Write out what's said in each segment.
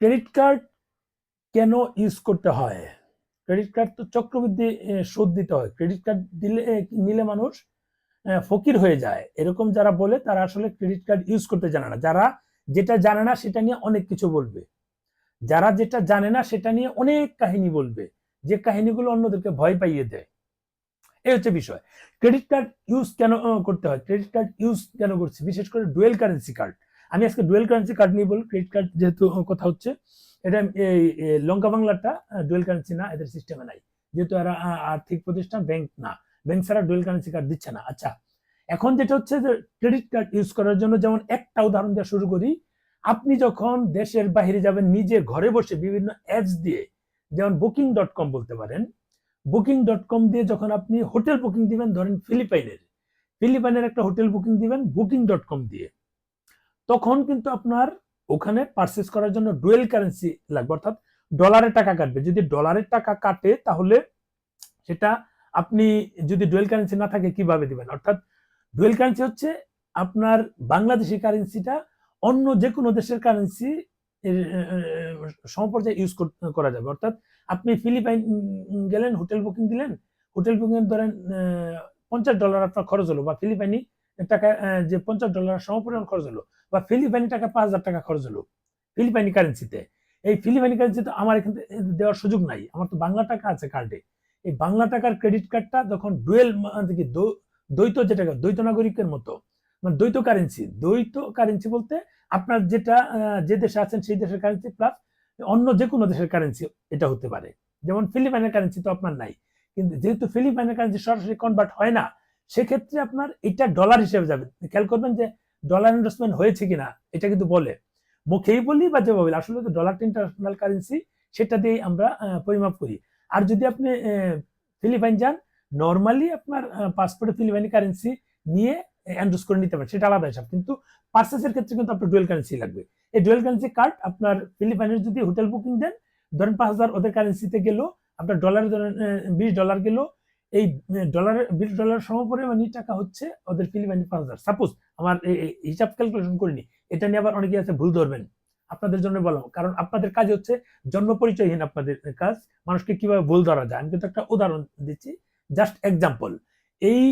Credit card কেন use করতে হয়? ক্রেডিট কার্ড তো চক্রবৃদ্ধি সুদ দিতে হয়। ক্রেডিট কার্ড দিলে নিলে মানুষ ফকির হয়ে যায়। এরকম যারা বলে, তারা আসলে ক্রেডিট কার্ড ইউজ করতে জানে না। যারা যেটা জানে না, সেটা নিয়ে অনেক কিছু বলবে। যারা যেটা জানে না, সেটা নিয়ে অনেক কাহিনী বলবে। যে কাহিনীগুলো অন্যদেরকে ভয় পাইয়ে দেয়। এই হচ্ছে বিষয়। ক্রেডিট কার্ড ইউজ কেন করতে হয়? ক্রেডিট কার্ড ইউজ কেন করছি? বিশেষ করে ডুয়েল কারেন্সি কার্ড। আমি আজকে ডুয়েল কারেন্সি কার্ড নিয়ে বলি ক্রেডিট কার্ড যেহেতু কথা হচ্ছে, এটা এই লঙ্কা বাংলাটা ডুয়েল কারেন্সি না, এদের সিস্টেমে নাই। যেহেতু এরা আর্থিক প্রতিষ্ঠান ব্যাংক না। ব্যাংক ছাড়া ডুয়েল কারেন্সি কার্ড দিচ্ছে না। আচ্ছা এখন যেটা হচ্ছে যে ক্রেডিট কার্ড ইউজ করার জন্য যেমন একটা উদাহরণ দিয়ে শুরু করি, আপনি যখন দেশের বাইরে যাবেন, নিজে ঘরে বসে বিভিন্ন অ্যাপস দিয়ে, যেমন বুকিং ডট কম বলতে পারেন বুকিং ডট কম দিয়ে যখন আপনি হোটেল বুকিং দিবেন, ধরেন ফিলিপাইনের ফিলিপাইনের একটা হোটেল বুকিং দিবেন বুকিং ডট কম দিয়ে। তখন কিন্তু আপনার ওখানে পারচেস করার জন্য ডুয়েল কারেন্সি লাগবে। অর্থাৎ ডলারের টাকা কাটবে। যদি ডলারের টাকা কাটে, তাহলে সেটা আপনি যদি ডুয়েল কারেন্সি না থাকে, কীভাবে দিবেন? অর্থাৎ ডুয়েল কারেন্সি হচ্ছে আপনার বাংলাদেশি কারেন্সিটা অন্য যে কোনো দেশের কারেন্সি সমপর্যায়ে ইউজ করা যাবে। অর্থাৎ আপনি ফিলিপাইন গেলেন হোটেল বুকিং দিলেন হোটেল বুকিং ধরেন পঞ্চাশ ডলার আপনার খরচ হলো বা ফিলিপাইনি টাকা যে পঞ্চাশ ডলার সমপরিমাণ খরচ হলো বা ফিলিপাইনি টাকা পাঁচ হাজার টাকা খরচ হলো ফিলিপাইনি কারেন্সিতে এই ফিলিপাইনি কারেন্সি তো আমার এখান দেওয়ার সুযোগ নাই। আমার তো বাংলা টাকা আছে কার্ডে এই বাংলা টাকার ক্রেডিট কার্ডটা যখন ডুয়েল কি দ্বৈ- দ্বৈত যেটা দ্বৈত নাগরিকের মতো মানে দ্বৈত কারেন্সি দ্বৈত কারেন্সি বলতে আপনার যেটা যে দেশে আছেন সেই দেশের কারেন্সি প্লাস অন্য যে কোনো দেশের কারেন্সি এটা হতে পারে। যেমন ফিলিপাইনের কারেন্সি তো আপনার নাই। কিন্তু যেহেতু ফিলিপাইনের কারেন্সি সরাসরি কনভার্ট হয় না সেক্ষেত্রে আপনার এটা ডলার হিসেবে যাবে। খেয়াল করবেন যে ডলার ইনভেস্টমেন্ট হয়েছে কিনা এটা কিন্তু বলে। মুখেই বলি বা যেভাবে বলি, আসলে তো ডলারটা ইন্টারন্যাশনাল কারেন্সি সেটা দিয়েই আমরা পরিমাপ করি। আর যদি আপনি ফিলিপাইন যান নর্মালি আপনার পাসপোর্টে ফিলিপাইনি কারেন্সি নিয়ে এন্ডোজ করে নিতে পারেন সেটা আলাদা হিসাব। কিন্তু পার্সেসের ক্ষেত্রে কিন্তু আপনার ডুয়েল কারেন্সি লাগবে। এই ডুয়েল কারেন্সি কার্ড আপনার ফিলিপাইনের যদি হোটেল বুকিং দেন ধরেন পাঁচ হাজার ওদের কারেন্সিতে গেল আপনার ডলার ধরেন বিশ ডলার গেল এই ডলারের বিশ ডলার সমপরিমাণী টাকা হচ্ছে ওদের ফিলিপাইনি পাঁচ হাজার সাপোজ আমার হিসাব ক্যালকুলেশন করিনি, এটা নিয়ে আবার অনেকে আছে, ভুল ধরবেন। আপনাদের জন্য বললাম, কারণ আপনাদের কাজ হচ্ছে জন্ম পরিচয়হীন আপনাদের কাজ, মানুষকে কীভাবে ভুল ধরা যায়। আমি কিন্তু একটা উদাহরণ দিচ্ছি জাস্ট এক্সাম্পল এই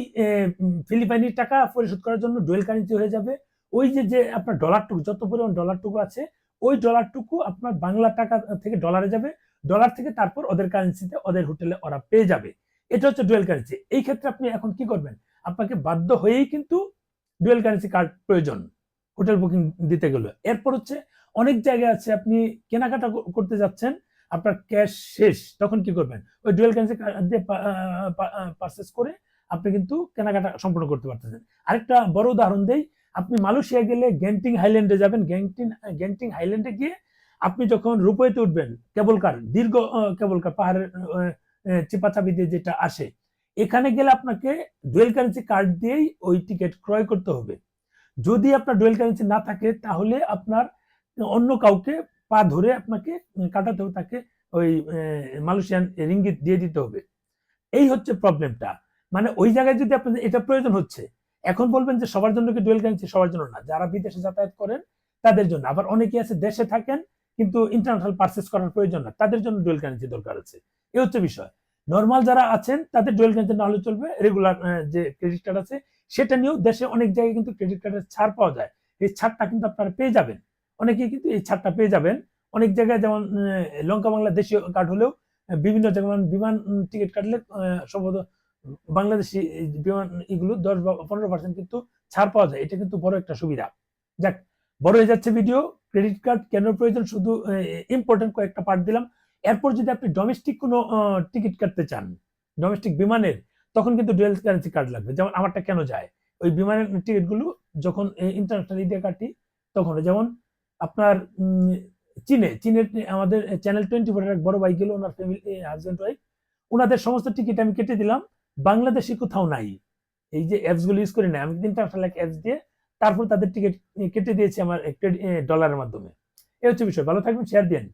ফিলিপাইনি টাকা পরিশোধ করার জন্য ডুয়েল কারেন্সি হয়ে যাবে। ওই যে যে আপনার ডলারটুকু যত পরিমাণ ডলারটুকু আছে, ওই ডলারটুকু আপনার বাংলা টাকা থেকে ডলারে যাবে। ডলার থেকে তারপর ওদের কারেন্সিতে ওদের হোটেলে ওরা পেয়ে যাবে। এটা হচ্ছে ডুয়েল কারেন্সি এই ক্ষেত্রে আপনি এখন কি করবেন? আপনাকে বাধ্য হয়েই কিন্তু ডুয়েল কারেন্সি কার্ড প্রয়োজন হোটেল বুকিং দিতে গেলে। এরপর হচ্ছে অনেক জায়গায় আছে, আপনি কেনাকাটা করতে যাচ্ছেন, আপনার ক্যাশ শেষ, তখন কি করবেন? ওই ডুয়েল কারেন্সি কার্ড দিয়ে পারচেস করে আপনি কিন্তু কেনাকাটা সম্পূর্ণ করতে পারতেছেন। আরেকটা বড় উদাহরণ দেই, আপনি মালয়েশিয়া গেলে গ্যান্টিং হাইল্যান্ডে যাবেন। গ্যান্টিং গ্যান্টিং হাইল্যান্ডে গিয়ে আপনি যখন রূপইতে উঠবেন কেবল কার দীর্ঘ কেবল কার পাহাড়ের চিপাচাপি দিয়ে যেটা আসে, এখানে গেলে আপনাকে ডুয়েল কারেন্সি কার্ড দিয়েই ওই টিকিট ক্রয় করতে হবে। যদি আপনার ডুয়েল কারেন্সি না থাকে, তাহলে আপনার অন্য কাউকে পা ধরে আপনাকে কাটাতে হবে তাকে ওই মালয়েশিয়ান রিঙ্গিত দিয়ে দিতে হবে। এই হচ্ছে প্রবলেমটা মানে ওই জায়গায় যদি আপনাদের এটা প্রয়োজন হচ্ছে, এখন বলবেন যে সবার জন্য কি ডুয়েল কারেন্সি সবার জন্য না? যারা বিদেশে যাতায়াত করেন, তাদের জন্য। আবার অনেকে আছে দেশে থাকেন কিন্তু ইন্টারন্যাশনাল পারচেস করার প্রয়োজন না। তাদের জন্য ডুয়েল কারেন্সি দরকার আছে। এই হচ্ছে বিষয়। নর্মাল যারা আছেন, তাদের ডুয়েল কারেন্সি না হলে চলবে। রেগুলার যে ক্রেডিট কার্ড আছে, সেটা নিয়েও দেশে অনেক জায়গায় কিন্তু ক্রেডিট কার্ডের ছাড় পাওয়া যায়। এই ছাড়টা কিন্তু আপনারা পেয়ে যাবেন। অনেকেই কিন্তু এই ছাড়টা পেয়ে যাবেন। অনেক জায়গায় যেমন লঙ্কা বাংলা দেশীয় কার্ড হলেও বিভিন্ন জায়গায় যেমন বিমান টিকিট কাটলে সম্ভবত বাংলাদেশি বিমান এগুলো দশ বা পনেরো পার্সেন্ট কিন্তু ছাড় পাওয়া যায়। এটা কিন্তু বড় একটা সুবিধা। যাক, বড় হয়ে যাচ্ছে ভিডিও ক্রেডিট কার্ড কেন প্রয়োজন, শুধু ইম্পর্টেন্ট কয়েকটা পার্ট দিলাম। এরপর যদি আপনি ডোমেস্টিক কোনো টিকিট কাটতে চান ডোমেস্টিক বিমানের, তখন কিন্তু ডুয়েল কারেন্সি কার্ড লাগবে। যেমন আমারটা কেন যায়? ওই বিমানের টিকিটগুলো যখন ইন্টারন্যাশনাল ইন্ডিয়া কাটি তখন যেমন আপনার চীনে চীনের আমাদের চ্যানেল টোয়েন্টি ফোর এক বড় ভাই গেল, ওনার ফ্যামিলি হাজব্যান্ড ওয়াইফ ওনাদের সমস্ত টিকিট আমি কেটে দিলাম। বাংলাদেশি কোথাও নাই। এই যে অ্যাপসগুলো ইউজ করি না আমি ইন্টারন্যাশনাল এক অ্যাপস দিয়ে তারপর তাদের টিকিট কেটে দিয়েছি আমার ডলারের মাধ্যমে। এ হচ্ছে বিষয়, ভালো থাকবেন শেয়ার দিন